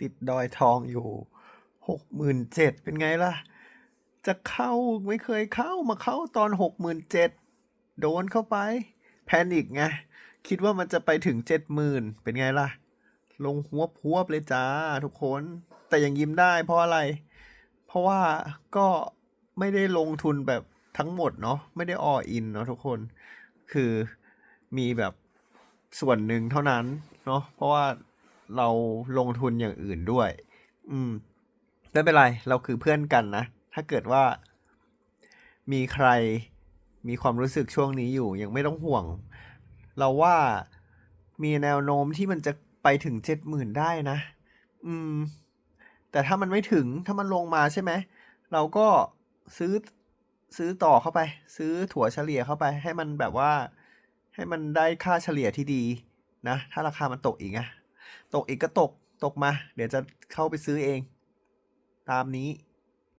ติดดอยทองอยู่หกหมื่นเจ็ดเป็นไงล่ะ จะเข้าไม่เคยเข้ามาเข้าตอนหกหมื่นเจ็ดโดนเข้าไป แพนิกไง คิดว่ามันจะไปถึงเจ็ดหมื่นเป็นไงล่ะ ลงหัวพวบเลยจ้าทุกคน แต่ยังยิ้มได้เพราะอะไร เพราะว่าก็ไม่ได้ลงทุนแบบทั้งหมดเนาะไม่ได้ออินเนาะทุกคนคือมีแบบส่วนหนึ่งเท่านั้นเนาะเพราะว่า เราลงทุนอย่างอื่นด้วย อืมไม่เป็นไร เราคือเพื่อนกันนะ ถ้าเกิดว่า มีใครมีความรู้สึกช่วงนี้อยู่ ยังไม่ต้องห่วง เราว่ามีแนวโน้มที่มันจะไปถึงเจ็ดหมื่นได้นะ อืม แต่ถ้ามันไม่ถึงถ้ามันลงมาใช่ไหม เราก็ซื้อซื้อต่อเข้าไป ซื้อถั่วเฉลี่ยเข้าไป ให้มันแบบว่า ให้มันได้ค่าเฉลี่ยที่ดีนะ ถ้าราคามันตกอีกอะ ตกอีกก็ตกตกมา เดี๋ยวจะเข้าไปซื้อเอง ตามนี้